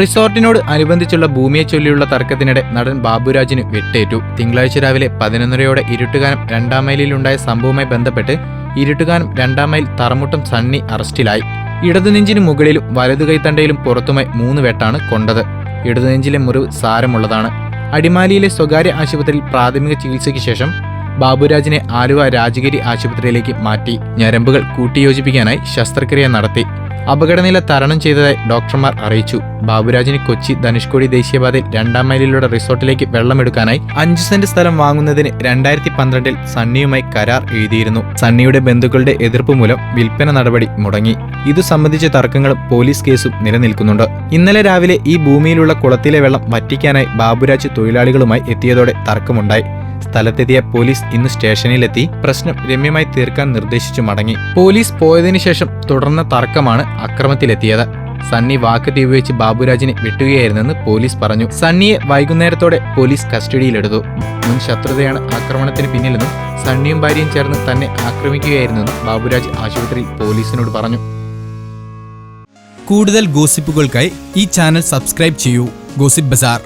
റിസോർട്ടിനോട് അനുബന്ധിച്ചുള്ള ഭൂമിയെ ചൊല്ലിയുള്ള തർക്കത്തിനിടെ നടൻ ബാബുരാജിന് വെട്ടേറ്റു. തിങ്കളാഴ്ച രാവിലെ പതിനൊന്നരയോടെ ഇരുട്ടുകാനം രണ്ടാം മൈലിലുണ്ടായ സംഭവവുമായി ബന്ധപ്പെട്ട് ഇരുട്ടുകാനം രണ്ടാം മൈൽ തറമുട്ടം സണ്ണി അറസ്റ്റിലായി. ഇടതുനെഞ്ചിന് മുകളിലും വലതു കൈത്തണ്ടയിലും പുറത്തുമായി മൂന്ന് വെട്ടാണ് കൊണ്ടത്. ഇടതുനെഞ്ചിലെ മുറിവ് സാരമുള്ളതാണ്. അടിമാലിയിലെ സ്വകാര്യ ആശുപത്രിയിൽ പ്രാഥമിക ചികിത്സയ്ക്ക് ശേഷം ബാബുരാജിനെ ആലുവ രാജഗിരി ആശുപത്രിയിലേക്ക് മാറ്റി. ഞരമ്പുകൾ കൂട്ടിയോജിപ്പിക്കാനായി ശസ്ത്രക്രിയ നടത്തി. അപകടനില തരണം ചെയ്തതായി ഡോക്ടർമാർ അറിയിച്ചു. ബാബുരാജിന് കൊച്ചി ധനുഷ്കോടി ദേശീയപാതയിൽ രണ്ടാം മൈലിലൂടെ റിസോർട്ടിലേക്ക് വെള്ളമെടുക്കാനായി അഞ്ച് സെന്റ് സ്ഥലം വാങ്ങുന്നതിന് രണ്ടായിരത്തി പന്ത്രണ്ടിൽ സണ്ണിയുമായി കരാർ എഴുതിയിരുന്നു. സണ്ണിയുടെ ബന്ധുക്കളുടെ എതിർപ്പ് മൂലം വിൽപ്പന നടപടി മുടങ്ങി. ഇതു സംബന്ധിച്ച തർക്കങ്ങളും പോലീസ് കേസും നിലനിൽക്കുന്നുണ്ട്. ഇന്നലെ രാവിലെ ഈ ഭൂമിയിലുള്ള കുളത്തിലെ വെള്ളം വറ്റിക്കാനായി ബാബുരാജ് തൊഴിലാളികളുമായി എത്തിയതോടെ തർക്കമുണ്ടായി. സ്ഥലത്തെത്തിയ പോലീസ് ഇന്ന് സ്റ്റേഷനിലെത്തി പ്രശ്നം രമ്യമായി തീർക്കാൻ നിർദ്ദേശിച്ചു മടങ്ങി. പോലീസ് പോയതിനു ശേഷം തുടർന്ന തർക്കമാണ് അക്രമത്തിലെത്തിയത്. സണ്ണി വാക്ക് ഉപയോഗിച്ച് ബാബുരാജിനെ വെട്ടുകയായിരുന്നെന്ന് പോലീസ് പറഞ്ഞു. സണ്ണിയെ വൈകുന്നേരത്തോടെ പോലീസ് കസ്റ്റഡിയിലെടുത്തു. മുൻ ശത്രുതയാണ് ആക്രമണത്തിന് പിന്നിലെന്നും സണ്ണിയും ഭാര്യയും ചേർന്ന് തന്നെ ആക്രമിക്കുകയായിരുന്നെന്നും ബാബുരാജ് ആശുപത്രി പോലീസിനോട് പറഞ്ഞു. കൂടുതൽ ഗോസിപ്പുകൾക്കായി ഈ ചാനൽ സബ്സ്ക്രൈബ് ചെയ്യൂ. Gossip bazaar.